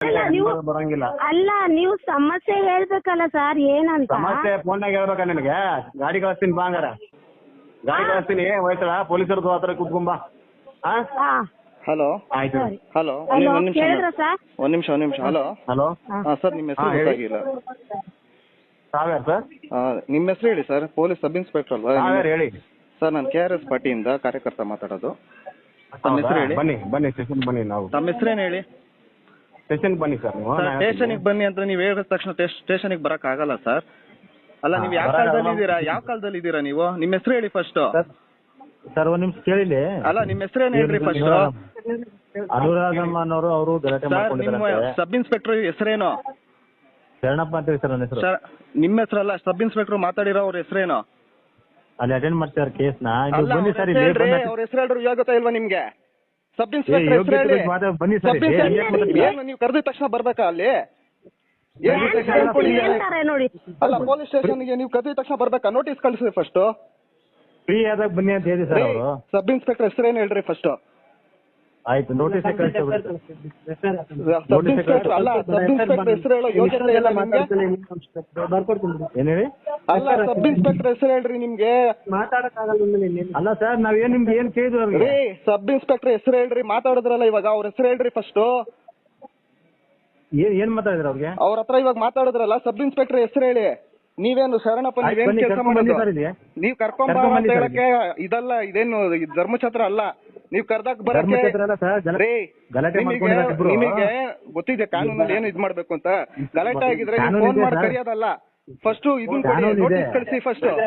ಅಲ್ಲ ನೀವು ಬರಂಗಿಲ್ಲ. ಅಲ್ಲ ನೀವು ಸಮಸ್ಯೆ ಹೇಳ್ಬೇಕಲ್ಲ ಸರ್ ಏನಂತ? ಸಮಸ್ಯೆ ಫೋನ್ನಾಗ ಹೇಳ್ಬೇಕಾ ನಿನಗೆ? ಗಾಡಿ ಕಳಿಸ್ತೀನಿ ಬಾಂಗಾರ ಗಾಡಿ ಕಳಿಸ್ತೀನಿ ಹೋಯ್ತಳ ಪೊಲೀಸರದು ಹತ್ರ ಕುತ್ಕೊಂಬಾ ಹಾ? ಹಾ. ಹಲೋ. ಆಯ್ತು. ಸರಿ. ಹಲೋ ಹಲೋ ಒಂದ್ ನಿಮಿಷ ಕೇಳಿದ್ರ ಸರ್? ಒಂದ್ ನಿಮಿಷ ಒಂದ್ ನಿಮಿಷ. ಹಲೋ. ಹಲೋ. ಹಾ. ಸರ್ ನಿಮ್ಮ ಹೆಸರು. ಗೊತ್ತಾಗಿಲ್ಲ. ಸಾವಿರ ಸರ್? ಆ, ನಿಮ್ಮ ಹೆಸರು ಹೇಳಿ ಸರ್ ಪೊಲೀಸ್ ಸಬ್ ಇನ್ಸ್ಪೆಕ್ಟರ್ ಅಲ್ವಾ? ಹೇಳಿ. ಸರ್ ನಾನು ಕೆ ಆರ್ ಎಸ್ ಪಾರ್ಟಿಯಿಂದ ಕಾರ್ಯಕರ್ತ ಮಾತಾಡೋದು. ತಮ್ಮ ಹೆಸರು ಹೇಳಿ. ಬನ್ನಿ ಬನ್ನಿ ಸ್ಟೇಷನ್ ಬನ್ನಿ ನಾವು. ತಮ್ಮ ಹೆಸರೇನು ಹೇಳಿ? ಸ್ಟೇಷನ್ ಬನ್ನಿ ಸರ್ ನೀವು ಸರ್ ನಾ ಸ್ಟೇಷನಿಗೆ ಬನ್ನಿ ಅಂತ ನೀವು ಹೇಳಿದ ತಕ್ಷಣ ಸ್ಟೇಷನಿಗೆ ಬರಕ್ ಆಗಲ್ಲ ಸರ್ ಅಲ್ಲ ನೀವು ಯಾವ ಬರಲ್ಲ. ಕಾಲದಲ್ಲಿ ಇದ್ದೀರಾ? ಯಾವ ಕಾಲದಲ್ಲಿ ಇದ್ದೀರಾ ನೀವು? ನಿಮ್ಮ ಹೆಸರು ಹೇಳಿ ಫಸ್ಟ್ ಸರ್ ಒಂದ್ ನಿಮಿಷ ಕೇಳಿಲಿ. ಅಲ್ಲ ನಿಮ್ಮ ಹೆಸರೇನು ಹೇಳ್ರಿ ಫಸ್ಟ್ ಅನುರಾಧಮ್ಮನವರು ಅವರು ಗಲಾಟೆ ಸರ್ ನಿಮ್ಮ ಮಾಡ್ಕೊಂಡಿದ್ದಾರೆ ಸಬ್ ಇನ್ಸ್ಪೆಕ್ಟರ್ ಹೆಸರೇನು? ಶರಣಪ್ಪ ಅಂತ ಹೇಳಿ ಸರ್ ನನ್ನ ಹೆಸರು. ಸರ್ ನಿಮ್ಮ ಹೆಸರಲ್ಲ ಸಬ್ ಇನ್ಸ್ಪೆಕ್ಟರ್ ಮಾತಾಡಿರೋ ಅವ್ರ ಹೆಸರೇನು? ಅಲ್ಲಿ ಅಟೆಂಡ್ ಮಾಡ್ತಾರೆ ಕೇಸ್ನ ಬನ್ನಿ ಸರ್ ಇಲ್ಲಿ ಬಂದು- ಅವ್ರ ಹೆಸರು ಹೇಳ್ರಿ ಯೋಗ್ಯತೆ ಇಲ್ವಾ ನಿಮ್ಗೆ? ಸಬ್ ಇನ್ಸ್ಪೆಕ್ಟರ್ ಬನ್ನಿ. ಏನ್ ನೀವು ಕರೆದ ತಕ್ಷಣ ಬರ್ಬೇಕಾ ಅಲ್ಲಿ? ಕರ್ದಿದ ಅಲ್ಲ ಪೊಲೀಸ್ ಸ್ಟೇಷನ್ಗೆ ನೀವು ಕರೆದ ತಕ್ಷಣ ಬರ್ಬೇಕಾ? ನೋಟಿಸ್ ಕಳಿಸ್ರಿ ಫಸ್ಟ್ ಫ್ರೀ ಆದಾಗ ಬನ್ನಿ ಅಂತ ಹೇಳಿ ಸರ್ ಸಬ್ ಇನ್ಸ್ಪೆಕ್ಟರ್ ಹೆಸರೇನು ಹೇಳ್ರಿ ಫಸ್ಟ್ ಆಯ್ತು ನೋಟಿಸ್ ಅಲ್ಲ ಸಬ್ ಇನ್ಸ್ಪೆಕ್ಟರ್ ಹೆಸರು ಹೇಳೋ ಯೋಗ್ಯತೆ ಇಲ್ಲ ನಿಮ್ಗೆ? ಏನ್ ಹೇಳಿ ಅಲ್ಲ ಸಬ್ ಇನ್ಸ್ಪೆಕ್ಟರ್ ಹೆಸರು ಹೇಳ್ರಿ ನಿಮ್ಗೆ. ಅಲ್ಲ ಸರ್ ನಾವ್ ಏನ್ ನಿಮ್ಗೆ ಏನ್ ಕೇಳಿದ್ವಿ ಅವ್ರಿಗೆ? ರೀ ಸಬ್ ಇನ್ಸ್ಪೆಕ್ಟರ್ ಹೆಸರು ಹೇಳ್ರಿ ಮಾತಾಡಿದ್ರಲ್ಲ ಇವಾಗ ಅವ್ರ ಹೆಸರು ಹೇಳ್ರಿ ಫಸ್ಟ್ ಏನ್ ಏನ್ ಮಾತಾಡಿದ್ರ ಅವ್ರಿಗೆ? ಅವ್ರ ಹತ್ರ ಇವಾಗ ಮಾತಾಡಿದ್ರಲ್ಲ ಸಬ್ ಇನ್ಸ್ಪೆಕ್ಟರ್ ಹೆಸರು ಹೇಳಿ. ನೀವೇನು ಶರಣಪ್ಪ ನೀವೇನು ಕೆಲಸ ಕರ್ಕೊಂಡ್ ಬನ್ನಿ ಮಾಡೋದು? ಸರ್ ನೀವ್ ಕರ್ಕೊಂಡ್ ಅಂತ ಹೇಳಕ್ಕೆ ಇದಲ್ಲ ಇದೇನು ಇದ್ ಧರ್ಮಛತ್ರ ಅಲ್ಲ. ನೀವ್ ಕರ್ದಾಕ್ ಬರಕ್ಕೆ ನಿಮಗೆ ಗೊತ್ತಿದೆ ಕಾನೂನಲ್ಲಿ ಏನು ಇದ್ ಮಾಡ್ಬೇಕು ಅಂತ. ಗಲಾಟೆ ಆಗಿದ್ರೆ ನೀವು ಫೋನ್ ಮಾಡಿ. ಕರೆಯೋದಲ್ಲ. ಫಸ್ಟ್ ಇದನ್ನ ಕೊಡಿ ನೋಟಿಸ್ ಕಳಿಸಿ ಫಸ್ಟ್ ಎಫ್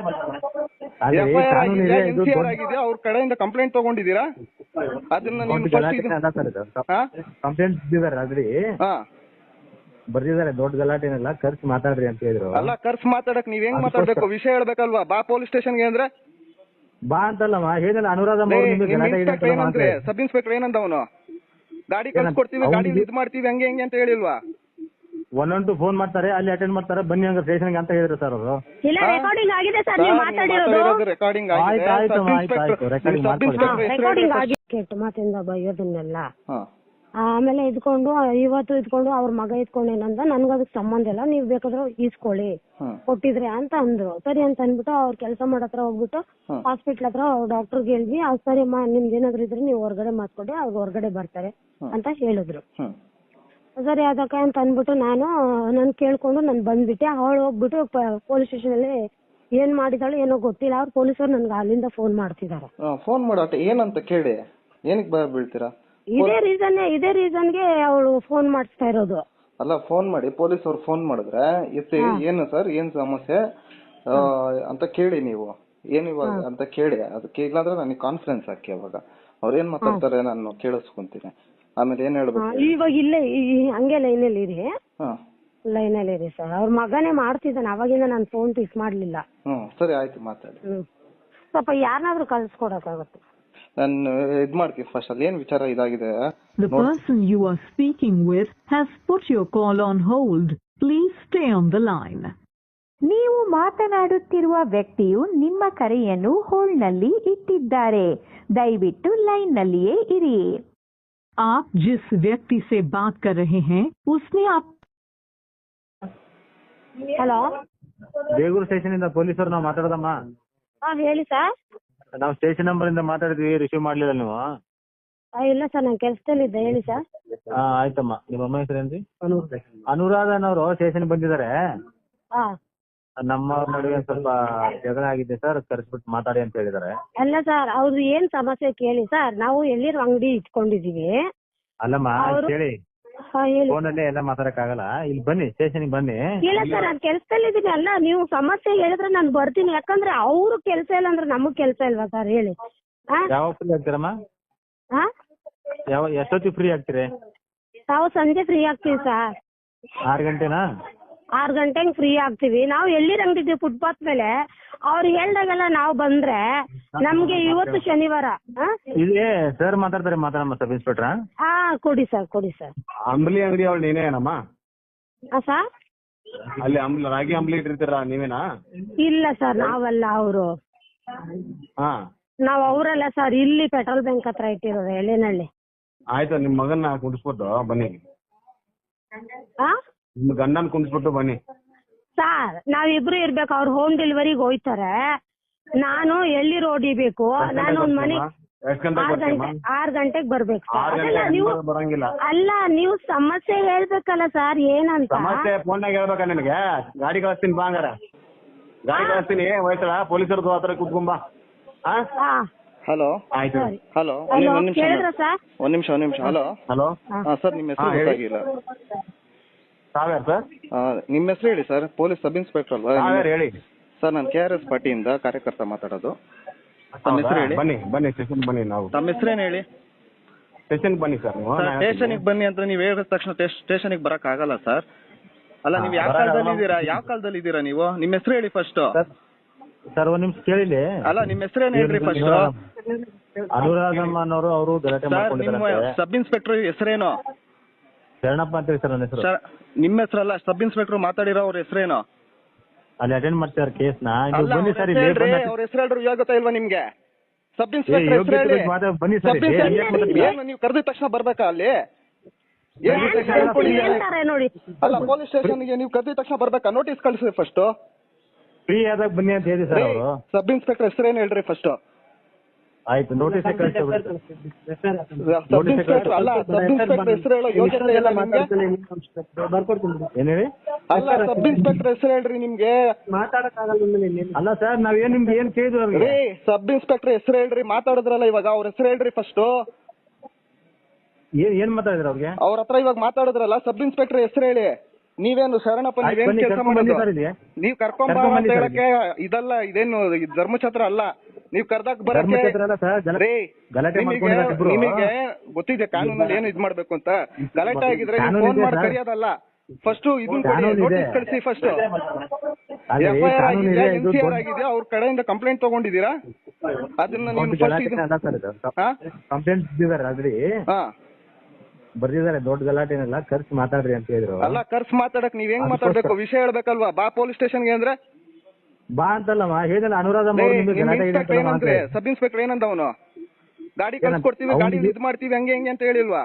ಐ ಆರ್ ಆಗಿದೆ ಇದೆ ಎನ್ ಸಿ ಆರ್ ಆಗಿದೆಯಾ ಅವ್ರ ಕಡೆಯಿಂದ ಕಂಪ್ಲೇಂಟ್ ತಗೊಂಡಿದ್ದೀರಾ? ಅದನ್ನ ನೀವು ಕಂಪ್ಲೇಂಟ್ ಇದ್ದಿದ್ದಾರೆ ಬರ್ದಿದ್ದಾರೆ ದೊಡ್ಡ ಗಲಾಟೆ ಏನಲ್ಲ ಖರ್ಚು ಮಾತಾಡ್ರಿ ಅಂತ ಹೇಳಿದ್ರು. ಅಲ್ಲ ಕರ್ಸ್ ಮಾತಾಡಕ್ ನೀವ್ ಹೆಂಗ್ ಮಾತಾಡ್ಬೇಕು? ವಿಷಯ ಹೇಳ್ಬೇಕಲ್ವಾ? ಬಾ ಪೊಲೀಸ್ ಸ್ಟೇಷನ್ಗೆ ಅಂದ್ರೆ? ಬಾ ಅಂತಲ್ಲಮ್ಮ ಹೇಳಿಲ್ಲ ಅನುರಾಧಮ್ಮ ಅವ್ರು ನಿಮ್ಗೆ ಗಲಾಟೆ ಇದೆ ಇನ್ಸ್ಪೆಕ್ಟರ್ ಅಂತಲ್ಲಮ್ಮ ಅಂತ ಸಬ್ ಇನ್ಸ್ಪೆಕ್ಟರ್ ಏನಂದ ಅವನು ಗಾಡಿ ಕಳ್ಸ್ಕೊಡ್ತೀವಿ ಕೊಡ್ತೀವಿ ಗಾಡಿ ಇದು- ಇದ್ ಮಾಡ್ತೀವಿ ಹಂಗೆ ಹೆಂಗೆ ಅಂತ ಹೇಳಿಲ್ವಾ? ಒನ್ ಒನ್ ಟು ಫೋನ್ ಮಾಡ್ತಾರೆ ಅಲ್ಲಿ ಅಟೆಂಡ್ ಮಾಡ್ತಾರೆ ಬನ್ನಿ ಹಂಗ ಸ್ಟೇಷನ್ ಅಂತ ಹೇಳಿದ್ರು ಸರ್ ಅವರು. ಇಲ್ಲ ರೆಕಾರ್ಡಿಂಗ್ ಆಗಿದೆ ಸರ್ ನೀವು ಮಾತಾಡಿರೋದು. ರೆಕಾರ್ಡಿಂಗ್ ಆಯ್ತು, ಆಯ್ತು, ಅಮ್ಮ, ಆಯ್ತು, ಆಯ್ತು, recording ಮಾಡ್ಕೊಳ್ಳಿ. ರೆಕಾರ್ಡಿಂಗ್ ಆಗಿ ಕೆಟ್ಟ ಮಾತಿಂದ ಬೈಯೋದನ್ನೆಲ್ಲ ಹಾ. ಆಮೇಲೆ ಇದ್ಕೊಂಡು ಇವತ್ತು ಇದ್ಕೊಂಡು ಅವ್ರ ಮಗ ಇದ್ಕೊಂಡು ಏನಂದ ನನ್ಗ ಅದಕ್ಕೆ ಸಂಬಂಧ ಇಲ್ಲ ನೀವ್ ಬೇಕಾದ್ರೆ ಈಸ್ಕೊಳ್ಳಿ. ಕೊಟ್ಟಿದ್ರೆ ಅಂತ ಅಂದ್ರು. ಸರಿ ಅಂತ ಅಂದ್ಬಿಟ್ಟು ಅವ್ರ ಕೆಲಸ ಮಾಡೋ ಹತ್ರ ಹೋಗ್ಬಿಟ್ಟು. ಹಾಸ್ಪಿಟ್ಲ್ ಹತ್ರ ಡಾಕ್ಟರ್ಗೆ ಹೇಳಿದ್ವಿ ಅವ್ರು ಸರಿ ಅಮ್ಮ ನಿಮ್ದು ಏನಾದ್ರು ಇದ್ರೆ ನೀವು ಹೊರಗಡೆ ಮಾತ್ಕೊಡಿ ಅವ್ರು ಹೊರಗಡೆ ಬರ್ತಾರೆ ಅಂತ ಹೇಳಿದ್ರು. ಸರಿ ಅದಕ್ಕೆ ಅಂತ ಅಂದ್ಬಿಟ್ಟು ನಾನು ನನ್ ಕೇಳ್ಕೊಂಡು ನಾನು ಬಂದ್ಬಿಟ್ಟೆ. ಅವಳು ಹೋಗ್ಬಿಟ್ಟು ಪೊಲೀಸ್ ಸ್ಟೇಷನ್ ಅಲ್ಲಿ ಏನ್ ಮಾಡಿದಾಳು ಏನೋ ಗೊತ್ತಿಲ್ಲ. ಅವ್ರು ಪೊಲೀಸರು ನನ್ಗೆ ಅಲ್ಲಿಂದ ಫೋನ್ ಮಾಡ್ತಿದಾರೆ ಫೋನ್ ಮಾಡೋ ಏನಂತ ಕೇಳಿ? ಏನಕ್ಕೆ ಬೀಳ್ತೀರಾ? ಇದೇ ರೀಸನ್ ಇದೇ ರೀಸನ್ಗೆ ಅವಳು ಫೋನ್ ಮಾಡಿಸ್ತಾ ಇರೋದು. ಅಲ್ಲ ಫೋನ್ ಮಾಡಿ ಪೊಲೀಸ್ ಅವ್ರು ಫೋನ್ ಮಾಡಿದ್ರೆ ಇತ್ತೆ ಏನು ಸರ್ ಏನ್ ಸಮಸ್ಯೆ? ಆ, ಅಂತ ಕೇಳಿ ನೀವು. ಏನ್ ಇವಾಗ ಅಂತ ಕೇಳಿ ಅದಕ್ಕೆ ಇಲ್ಲಾಂದ್ರೆ ನನಗೆ ಕಾನ್ಫಿಡೆನ್ಸ್ ಹಾಕಿ ಅವಾಗ. ಅವ್ರ ಏನ್ ಮಾತಾಡ್ತಾರೆ ನಾನು ಕೇಳಿಸ್ಕೊಂತೀನಿ. ಆಮೇಲೆ ಏನ್ ಹೇಳ್ಬೇಕು ಇವಾಗ ಇಲ್ಲೇ ಈ- ಹಂಗೆ ಅಲ್ಲಿ ಇರಿ. ಲೈನ್ ಅಲ್ಲಿ ಇರಿ ಸರ್ ಅವ್ರ ಮಗನೇ ಮಾಡ್ತಿದ್ದಾನೆ ಅವಾಗಿಂದ ನಾನು ಫೋನ್ ಪಿಕ್ ಮಾಡ್ಲಿಲ್ಲ. ಹ್ಮ್ ಸರಿ ಆಯ್ತು ಮಾತಾಡಿ. ಹ್ಮ್. ಸ್ವಲ್ಪ ಯಾರನ್ನಾದ್ರೂ ಕಳ್ಸ್ಕೊಡಕ್ಕಾಗತ್ತೆ. ನಾನು ಇದ್ ಮಾಡ್ತೀನಿ ಫಸ್ಟ್ ಅಲ್ಲಿ ಏನ್ ವಿಚಾರ ಇದಾಗಿದೆ The person you are speaking with has put your call on hold. Please stay on the line. ನೀವು ಮಾತನಾಡುತ್ತಿರುವ ವ್ಯಕ್ತಿಯು ನಿಮ್ಮ ಕರೆಯನ್ನು ಹೋಲ್ಡ್ನಲ್ಲಿ ಇಟ್ಟಿದ್ದಾರೆ ದಯವಿಟ್ಟು ಲೈನ್ನಲ್ಲಿಯೇ ಇರಿ आप जिस व्यक्ति से बात कर रहे हैं उसने आप ಹಲೋ ಬೇಗೂರು ಸ್ಟೇಷನ್ ಇಂದ ಪೊಲೀಸರು ನಾವು ಮಾತಾಡೋದಮ್ಮ ಹಾ ಹೇಳಿ ಸರ್ ನಾವು ಸ್ಟೇಷನ್ ನಂಬರ್ ಇಂದ ಮಾತಾಡಿದ್ವಿ ರಿಸೀವ್ ಮಾಡ್ಲಿಲ್ಲ ನೀವು? ಇಲ್ಲ ಸರ್ ನಾನು ಕೆಲಸದಲ್ಲಿದ್ದೆ ಹೇಳಿ ಸರ್. ಆ, ಆಯ್ತಮ್ಮ. ನಿಮ್ಮ ಅಮ್ಮ ಹೆಸರೇನ್ರಿ ಅನುರಾಧನವರು ಸ್ಟೇಷನ್ ಬಂದಿದ್ದಾರೆ. ಹಾ ನಮ್ಮ ನಡುವೆ ಸ್ವಲ್ಪ ಜಗಳ ಆಗಿದೆ ಸರ್ ಕರೆಸ್ಬಿಟ್ಟು ಮಾತಾಡಿ ಅಂತ ಹೇಳಿದ್ದಾರೆ. ಅಲ್ಲ ಸರ್ ಅವ್ರು ಏನ್ ಸಮಸ್ಯೆ ಕೇಳಿ ಸರ್ ನಾವು ಎಲ್ಲಿರೋ ಅಂಗಡಿ ಇಟ್ಕೊಂಡಿದೀವಿ ಅಲ್ಲಮ್ಮ ಅವ್ರು- ಕೇಳಿ. ಹಾ ಅಲ್ಲೇ ಎಲ್ಲ ಮಾತಾಡಕ್ ಆಗಲ್ಲ ಇಲ್ಲಿ ಬನ್ನಿ ಸ್ಟೇಷನ್ ಬನ್ನಿ. ಇಲ್ಲ ಸರ್ ನಾನು ಕೆಲಸದಲ್ಲಿದ್ದೀನಿ ಅಲ್ಲ ನೀವು ಸಮಸ್ಯೆ ಹೇಳಿದ್ರೆ ನಾನು ಬರ್ತೀನಿ. ಯಾಕಂದ್ರೆ ಅವ್ರು ಕೆಲ್ಸ ಇಲ್ಲ ಅಂದ್ರೆ ನಮಗ್ ಕೆಲಸ ಇಲ್ವಾ ಸರ್? ಹೇಳಿ. ಹಾ? ಯಾವಾಗ ಫ್ರೀ ಆಗ್ತೀರಮ್ಮ? ಹಾ? ಯಾವ ಎಷ್ಟೊತ್ತಿಗೆ ಫ್ರೀ ಆಗ್ತೀರಿ? ತಾವು ಸಂಜೆ ಫ್ರೀ ಆಗ್ತೀವಿ ಸರ್. ಆರು ಗಂಟೆನಾ? ಆರು ಗಂಟೆಗೆ ಫ್ರೀ ಆಗ್ತೀವಿ. ನಾವು ಎಲ್ಲಿ ಅಂಗಡಿದ್ದೀವಿ ಫುಟ್ಪಾತ್ ಮೇಲೆ ಅವ್ರು ಹೇಳ್ದಾಗೆಲ್ಲ ನಾವು ಬಂದ್ರೆ ನಮ್ಗೆ ಇವತ್ತು ಶನಿವಾರ ಹಾ? ಇಲ್ಲಿ ಸರ್ ಮಾತಾಡ್ತಾರೆ ಮಾತಾಡಮ್ಮ ಸಬ್ ಇನ್ಸ್ಪೆಕ್ಟ್ರ ಹಾ ಕೊಡಿ ಸರ್ ಕೊಡಿ ಸರ್ ಅಂಬ್ಲಿ ಅಂಗಡಿ ಅವಳು ನೀನೇನಮ್ಮ ಹಾ ಸರ್ ಅಲ್ಲಿ ಅಂಬ್ಲಿ ರಾಗಿ ಅಂಬ್ಲಿ ಇಟ್ಟಿರ್ತೀರ ನೀವೇನಾ? ಇಲ್ಲ ಸರ್ ನಾವಲ್ಲ ಅವರು. ಹಾ. ನಾವ್ ಅವರಲ್ಲ ಸರ್ ಇಲ್ಲಿ ಪೆಟ್ರೋಲ್ ಬ್ಯಾಂಕ್ ಹತ್ರ ಇಟ್ಟಿರೋದು ಎಳೆನಳ್ಳಿ ಆಯ್ತು ನಿಮ್ ಮಗನ್ನ ಕುಡಿಸ್ಬಿಟ್ಟು ಬನ್ನಿ. ಆ? ನಿಮ್ಮ ಗಂಡನ ಕುಂಡಿಸ್ಬಿಟ್ಟು ಬನ್ನಿ. ಸರ್ ನಾವಿಬ್ರು ಇರ್ಬೇಕು ಅವ್ರು ಹೋಮ್ ಡೆಲಿವರಿಗೆ ಹೋಯ್ತಾರೆ. ನಾನು ಎಲ್ಲಿ ರೋಡ್ ಇಬೇಕು ನಾನು ಒಂದ್ ಮನೆ ಎಷ್ಟು ಗಂಟೆಗೆ ಆರ್ ಬರ್ತೀಯಮ್ಮ? ಗಂಟೆ ಆರ್ ಗಂಟೆಗೆ ಬರ್ಬೇಕು ಸರ್. ಆರು ಅದಲ್ಲ ನೀವು ಬರಂಗಿಲ್ಲ. ಅಲ್ಲ ನೀವು ಸಮಸ್ಯೆ ಹೇಳ್ಬೇಕಲ್ಲ ಸರ್ ಏನಂತ? ಸಮಸ್ಯೆ ಫೋನ್ನಾಗ ಹೇಳ್ಬೇಕಾ ನಿನಗೆ? ಗಾಡಿ ಕಳಿಸ್ತೀನಿ ಬಾ ಹಂಗಾರ. ಗಾಡಿ ಕಳಿಸ್ತೀನಿ ಹೋಯ್ತಳ ಪೊಲೀಸರದು ಹತ್ರ ಕುತ್ಕೊಂಬಾ ಹಾ? ಹಾ. ಹಲೋ? ಆಯ್ತು. ಸರಿ. ಹಲೋ ಹಲೋ ಒಂದ್ ನಿಮಿಷ ಕೇಳಿದ್ರ ಸರ್? ಒಂದ್ ನಿಮಿಷ ಒಂದ್ ನಿಮಿಷ. ಹಲೋ? ಹಲೋ? ಹಾ ಸರ್ ನಿಮ್ಮ ಹೆಸರು ಹೇಳಿ. ಗೊತ್ತಾಗಿಲ್ಲ ತಾವ್ಯಾರು ಸರ್? ನಿಮ್ಮ ಹೆಸರು ಹೇಳಿ ಸರ್ ಪೊಲೀಸ್ ಸಬ್ ಇನ್ಸ್ಪೆಕ್ಟರ್ ಅಲ್ವಾ? ಹೇಳಿ. ಸರ್ ನಾನು ಕೆ ಆರ್ ಎಸ್ ಪಾರ್ಟಿಯಿಂದ ಕಾರ್ಯಕರ್ತ ಮಾತಾಡೋದು. ತಮ್ಮ? ಹೆಸರು ಹೇಳಿ. ಬನ್ನಿ ಬನ್ನಿ ಸ್ಟೇಷನ್ ಬನ್ನಿ ನಾವು. ತಮ್ಮ ಹೆಸರೇನು ಹೇಳಿ? ಸ್ಟೇಷನ್ ಬನ್ನಿ ಸರ್ ನೀವು. ಸರ್ ನಾನು ಹೇಳ್ತೀನಿ. ಸ್ಟೇಷನಿಗೆ ಬನ್ನಿ ಅಂತ ನೀವು ಹೇಳಿದ ತಕ್ಷಣ ಸ್ಟೇಷನಿಗೆ ಬರಕ್ ಆಗಲ್ಲ ಸರ್. ಅಲ್ಲ ನೀವು ಯಾವ ಬರಲ್ಲ. ಕಾಲದಲ್ಲಿ ಇದ್ದೀರಾ? ಯಾವ ಕಾಲದಲ್ಲಿ ಇದ್ದೀರಾ ನೀವು? ನಿಮ್ಮ ಹೆಸರು ಹೇಳಿ ಫಸ್ಟ್ ಸರ್ ಸರ್ ಒಂದ್ ನಿಮಿಷ ಕೇಳಿಲಿ. ಅಲ್ಲ ನಿಮ್ಮ ಹೆಸರೇನು ಹೇಳ್ರಿ ಫಸ್ಟ್ ಅನುರಾಧಮ್ಮ ಅನ್ನೋರು ಅವರು ಗಲಾಟೆ ಸರ್ ನಿಮ್ಮ ಮಾಡ್ಕೊಂಡಿದ್ದಾರೆ ಸಬ್ ಇನ್ಸ್ಪೆಕ್ಟರ್ ಹೆಸರೇನು? ಶರಣಪ್ಪ ಅಂತ ಹೇಳಿ ಸರ್ ನನ್ನ ಹೆಸರು. ಸರ್ ನಿಮ್ಮ ಹೆಸರಲ್ಲ ಸಬ್ ಇನ್ಸ್ಪೆಕ್ಟರ್ ಮಾತಾಡಿರೋ ಅವ್ರ ಹೆಸರೇನು? ಅಲ್ಲಿ ಅಟೆಂಡ್ ಮಾಡ್ತಾರೆ ಕೇಸ್ನ ಅಲ್ಲ ಬನ್ನಿ ಸರ್ ಇಲ್ಲಿ ಹೇಳ್ರಿ ಬಂದು- ಅವ್ರ ಹೆಸರು ಹೇಳ್ರಿ ಗೊತ್ತಾ ಇಲ್ವಾ ನಿಮ್ಗೆ? ಸಬ್ ಏ, ಇನ್ಸ್ಪೆಕ್ಟರ್ ಹೆಸರು ಯೋಗ್ಯತೆ ಹೇಳಿ ಬಗ್ಗೆ ಮಾತಾಡ್- ಬನ್ನಿ ಸರ್. ಮಾತಾಡ್ತೀರಾ? ಏನು ನೀವು ಕರೆದ ತಕ್ಷಣ ಬರ್ಬೇಕಾ ಅಲ್ಲಿ? ಏನ್? ಹೇಳ್ತಾರೆ ನೋಡಿ. ಅಲ್ಲ ಪೊಲೀಸ್ ಸ್ಟೇಷನ್ಗೆ ನೀವು ಕರೆದ ತಕ್ಷಣ ಬರ್ಬೇಕಾ? ನೋಟಿಸ್ ಕಳಿಸ್ರಿ ಫಸ್ಟ್ ಫ್ರೀ ಆದಾಗ ಬನ್ನಿ ಅಂತ ಹೇಳಿ ಸರ್ ಅವರು. ಸಬ್ ಇನ್ಸ್ಪೆಕ್ಟರ್ ಹೆಸರೇನು ಹೇಳ್ರಿ ಫಸ್ಟ್ ಆಯ್ತು ನೋಟಿಸ್ ಕಳಿಸ್ಬಿಡ್ತು ಸಬ್ ಇನ್ಸ್ಪೆಕ್ಟರ್ ಅಲ್ಲ ಸಬ್ ಇನ್ಸ್ಪೆಕ್ಟರ್ ಹೆಸರು ಹೇಳೋ ಯೋಗ್ಯತೆ ಇಲ್ಲ ನಿಮ್ಗೆ ಏನ್ ಹೇಳಿ? ಅಲ್ಲ ಸಬ್ ಇನ್ಸ್ಪೆಕ್ಟರ್ ಹೆಸರು ಹೇಳ್ರಿ ನಿಮ್ಗೆ. ಅಲ್ಲ ಸರ್ ನಾವೇನ್ ನಿಮ್ಗೆ ಏನ್ ಕೇಳಿದ್ವಿ ರೀ ಸಬ್ ಇನ್ಸ್ಪೆಕ್ಟರ್ ಹೆಸರು ಹೇಳ್ರಿ ಮಾತಾಡಿದ್ರಲ್ಲ ಇವಾಗ ಅವ್ರ ಹೆಸರು ಹೇಳ್ರಿ ಫಸ್ಟ್ ಏನ್ ಏನ್ ಮಾತಾಡಿದ್ರ ಅವ್ರಿಗೆ? ಅವ್ರ ಹತ್ರ ಇವಾಗ ಮಾತಾಡಿದ್ರಲ್ಲ ಸಬ್ ಇನ್ಸ್ಪೆಕ್ಟರ್ ಹೆಸರು ಹೇಳಿ. ನೀವೇನು ಶರಣಪ್ಪ ನೀವೇನ್ ಕೆಲಸ. ನೀವ್ ಕರ್ಕೊಂಡ್ ಅಂತ ಹೇಳಕ್ಕೆ ಇದಲ್ಲ ಇದೇನು ಇದ್ ಧರ್ಮಛತ್ರ ಅಲ್ಲ. ನೀವ್ ಅಲ್ಲ ಸರ್, ಗಲ- ಗಲಾಟೆ ನಿಮಗೆ ಮಾಡ್ಕೊಂಡಿದ್ದಾರೆ ಇಬ್ರು. ನಿಮಗೆ ಗೊತ್ತಿದೆ ಕಾನೂನಲ್ಲಿ ಏನು ಇದ್ ಮಾಡ್ಬೇಕು ಅಂತ. ಗಲಾಟೆ ಆಗಿದ್ರೆ ನೀವು ಕಾನೂನು ಫೋನ್ ಇದೆ ಮಾಡಿ ಸರ್. ಕರೆಯೋದಲ್ಲ. ಫಸ್ಟ್ ಇದನ್ನ ಕೊಡಿ ಕಾನೂನು ಇದೆ. ನೋಟಿಸ್ ಕಳಿಸಿ ಫಸ್ಟ್ ಅದೇ ಎಫ್ ಐ ಆರ್ ಕಾನೂನು ಆಗಿದೆಯಾ ಇದೆ ಎನ್ ಇದು. ಸಿ ಆರ್ ದೊಡ್ಡ- ಆಗಿದೆಯಾ ಅವ್ರ ಕಡೆಯಿಂದ ಕಂಪ್ಲೇಂಟ್ ತಗೊಂಡಿದ್ದೀರಾ? ಅದನ್ನ ನೀವು ದೊಡ್ಡ ಫಸ್ಟ್ ಗಲಾಟೆ ಇದು ಅಲ್ಲ ಸರ್ ಇದು. ಹಾ? ಕಂಪ್ಲೇಂಟ್ ಇದ್ದಾರೆ ಅದ್ರಿ ಹಾ. ಬರ್ದಿದ್ದಾರೆ ದೊಡ್ಡ ಗಲಾಟೆನೆಲ್ಲ. ಖರ್ಚು ಮಾತಾಡ್ರಿ ಅಂತ ಹೇಳಿದ್ರು ಅಲ್ಲ ಕರ್ಸ್ ಮಾತಾಡಕ್ ನೀವ್ ಹೆಂಗ್ ಮಾತಾಡ್ಬೇಕು? ವಿಷಯ ಹೇಳ್ಬೇಕಲ್ವಾ? ಬಾ ಪೊಲೀಸ್ ಸ್ಟೇಷನ್ಗೆ ಅಂದ್ರೆ? ಬಾ ಅಂತಲ್ಲಮ್ಮ ಹೇಳಿದಲ್ಲ ಅನುರಾಧ ಸಬ್ ಇನ್ಸ್ಪೆಕ್ಟರ್ ಏನಂದ ಅವನು ಗಾಡಿ ಕಳ್ಸಿಕೊಡ್ತೀವಿ ಗಾಡಿ ಇದು ಮಾಡ್ತೀವಿ ಹಂಗೆ ಹೆಂಗೆ ಅಂತ ಹೇಳಿಲ್ವಾ?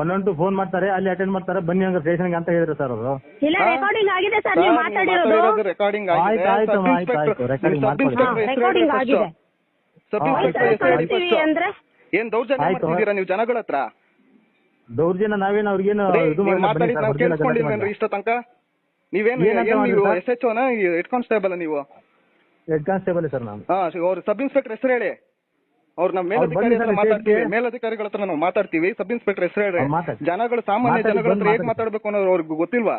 ಒನ್ ಒನ್ ಟು ಫೋನ್ ಮಾಡ್ತಾರೆ ಅಲ್ಲಿ ಅಟೆಂಡ್ ಮಾಡ್ತಾರೆ ಬನ್ನಿ ಹಂಗ ಸ್ಟೇಷನ್ ಅಂತ ಹೇಳಿದ್ರು ಸರ್ ಅವರು. ಇಲ್ಲ ರೆಕಾರ್ಡಿಂಗ್ ಆಗಿದೆ ಸರ್ ನೀವು ಮಾತಾಡಿರೋದು. ರೆಕಾರ್ಡಿಂಗ್ ಆಯ್ತು, ಆಯ್ತು, ಆಯ್ತು, ಆಯ್ತು, ಇನ್ಸ್ಪೆಕ್ಟರ್ ಹಾ, ಆಗಿದೆ. Sub inspector. ಅಂದ್ರೆ? ಏನ್ ದೌರ್ಜನ್ಯ ಆಯ್ತು. ಮಾಡ್ತಿದ್ದೀರಾ ನೀವು ಜನಗಳ ಹತ್ರ ದೌರ್ಜನ್ಯ ನಾವೇನು ಅವ್ರಿಗೇನು ಇದು ಮಾಡಿ. ಇಷ್ಟ ತನಕ ನೀವೇನು ಏನಂತ ಏನ್ ನೀವು ಮಾಡಿದ್ರು ಎಸ್ ಎಚ್ ಓನ ಹೆಡ್ ಕಾನ್ಸ್ಟೇಬಲ್ ನೀವು? ಹೆಡ್ ಕಾನ್ಸ್ಟೇಬಲ್ ಸರ್ ನಾನು. ಹಾ ಅವ್ರ ಸಬ್ ಇನ್ಸ್ಪೆಕ್ಟರ್ ಹೆಸರು ಹೇಳಿ. ಅವ್ರ ನಮ್ಮ ಮೇಲಧಿಕಾರಿ ಮಾತಾಡ್ತೀವಿ. ಸ್ಟೇಜ್ಗೆ. ಮೇಲಧಿಕಾರಿಗಳ ಹತ್ರ ನಾವು ಮಾತಾಡ್ತೀವಿ. ಸಬ್ ಇನ್ಸ್ಪೆಕ್ಟರ್ ಹೆಸರು ಹೇಳಿ ಅವ್ರು. ಜನಗಳು ಸಾಮಾನ್ಯ ಮಾತಾಡಿ, ಜನಗಳ ಹತ್ರ ಬಂದು ಹೇಗ್ ಮಾತಾಡ್ಬೇಕು ಅನ್ನೋದು ಅವ್ರಿಗೆ ಗೊತ್ತಿಲ್ವಾ?